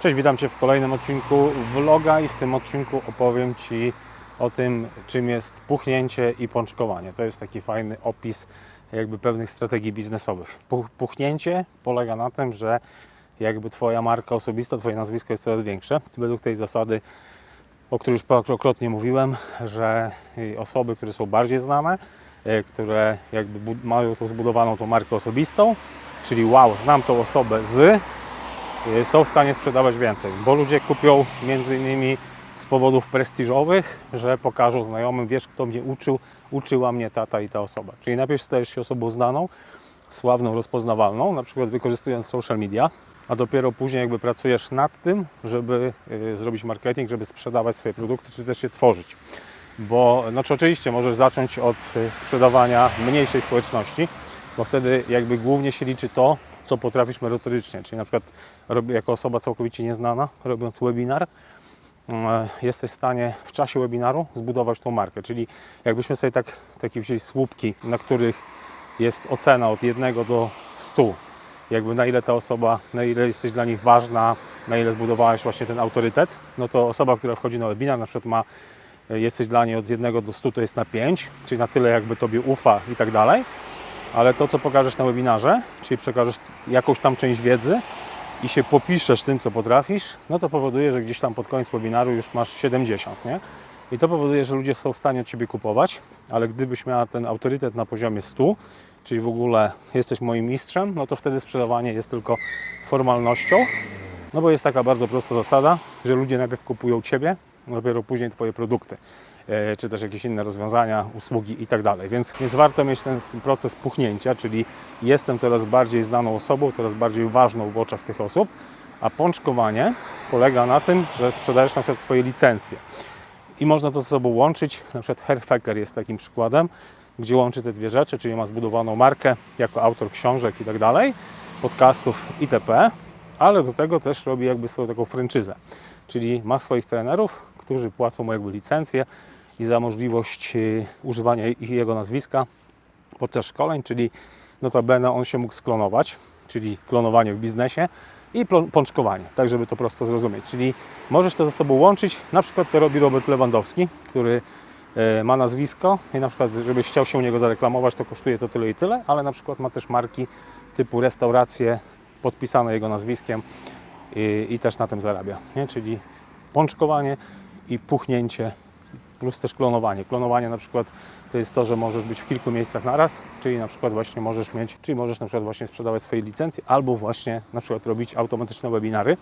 Cześć, witam Cię w kolejnym odcinku vloga i w tym odcinku opowiem Ci o tym, czym jest puchnięcie i pączkowanie. To jest taki fajny opis jakby pewnych strategii biznesowych. Puch- Puchnięcie polega na tym, że jakby Twoja marka osobista, Twoje nazwisko jest coraz większe. Według tej zasady, o której już parokrotnie mówiłem, że osoby, które są bardziej znane, y, które jakby mają tą zbudowaną tą markę osobistą, czyli wow, znam tą osobę z, są w stanie sprzedawać więcej, bo ludzie kupią między innymi z powodów prestiżowych, że pokażą znajomym, wiesz kto mnie uczył, uczyła mnie tata i ta osoba. Czyli najpierw stajesz się osobą znaną, sławną, rozpoznawalną, na przykład wykorzystując social media, a dopiero później jakby pracujesz nad tym, żeby y, zrobić marketing, żeby sprzedawać swoje produkty, czy też je tworzyć. Bo no, czy oczywiście możesz zacząć od y, sprzedawania mniejszej społeczności, bo wtedy jakby głównie się liczy to, co potrafisz merytorycznie, czyli na przykład jako osoba całkowicie nieznana, robiąc webinar, e, jesteś w stanie w czasie webinaru zbudować tą markę. Czyli jakbyśmy sobie tak, takie wzięli słupki, na których jest ocena od 1 do 100, jakby na ile ta osoba, na ile jesteś dla nich ważna, na ile zbudowałeś właśnie ten autorytet, no to osoba, która wchodzi na webinar, na przykład ma, e, jesteś dla niej od 1 do 100, to jest na 5, czyli na tyle jakby Tobie ufa i tak dalej, ale to, co pokażesz na webinarze, czyli przekażesz jakąś tam część wiedzy, i się popiszesz tym, co potrafisz, no to powoduje, że gdzieś tam pod koniec webinaru już masz 70, nie? I to powoduje, że ludzie są w stanie od Ciebie kupować, ale gdybyś miała ten autorytet na poziomie 100, czyli w ogóle jesteś moim mistrzem, no to wtedy sprzedawanie jest tylko formalnością, no bo jest taka bardzo prosta zasada, że ludzie najpierw kupują Ciebie, dopiero później Twoje produkty, e, czy też jakieś inne rozwiązania, usługi i tak. Więc, więc warto mieć ten proces puchnięcia, czyli jestem coraz bardziej znaną osobą, coraz bardziej ważną w oczach tych osób, a pączkowanie polega na tym, że sprzedajesz na przykład swoje licencje. I można to ze sobą łączyć. Na przykład Herfecker jest takim przykładem, gdzie łączy te dwie rzeczy, czyli ma zbudowaną markę jako autor książek i tak podcastów itp., ale do tego też robi jakby swoją taką franczyzę. Czyli ma swoich trenerów, którzy płacą mu jakby licencję i za możliwość y, używania jego nazwiska podczas szkoleń, czyli notabene on się mógł sklonować, czyli klonowanie w biznesie i pączkowanie, tak żeby to prosto zrozumieć. Czyli możesz to ze sobą łączyć, na przykład to robi Robert Lewandowski, który e, ma nazwisko i na przykład, żebyś chciał się u niego zareklamować, to kosztuje to tyle i tyle, ale na przykład ma też marki typu restauracje podpisane jego nazwiskiem i, i też na tym zarabia, nie? czyli pączkowanie i puchnięcie plus też klonowanie. Klonowanie na przykład to jest to, że możesz być w kilku miejscach naraz, czyli na przykład właśnie możesz mieć, czyli możesz na przykład właśnie sprzedawać swoje licencje albo właśnie na przykład robić automatyczne webinary.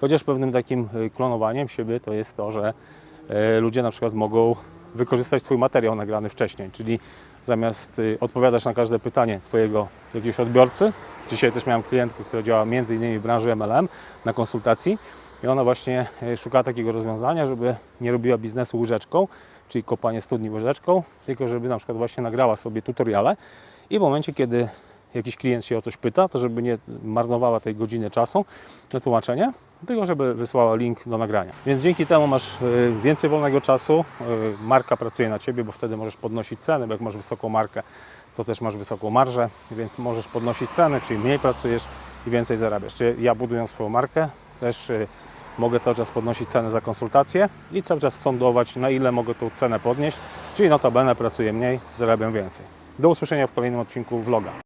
Chociaż pewnym takim y, klonowaniem siebie to jest to, że e, ludzie na przykład mogą wykorzystać Twój materiał nagrany wcześniej, czyli zamiast y, odpowiadać na każde pytanie Twojego jakiegoś odbiorcy, dzisiaj też miałem klientkę, która działa innymi w branży MLM na konsultacji i ona właśnie e, szuka takiego rozwiązania, żeby nie robiła biznesu łyżeczką, czyli kopanie studni łyżeczką, tylko żeby na przykład właśnie nagrała sobie tutoriale i w momencie, kiedy jakiś klient się o coś pyta, to żeby nie marnowała tej godziny czasu na tłumaczenie, tylko żeby wysłała link do nagrania. Więc dzięki temu masz e, więcej wolnego czasu, e, marka pracuje na Ciebie, bo wtedy możesz podnosić ceny, bo jak masz wysoką markę, to też masz wysoką marżę, więc możesz podnosić ceny, czyli mniej pracujesz i więcej zarabiasz. Czyli ja budując swoją markę też y, mogę cały czas podnosić cenę za konsultacje i cały czas sądować, na ile mogę tą cenę podnieść, czyli notabene pracuję mniej, zarabiam więcej. Do usłyszenia w kolejnym odcinku vloga.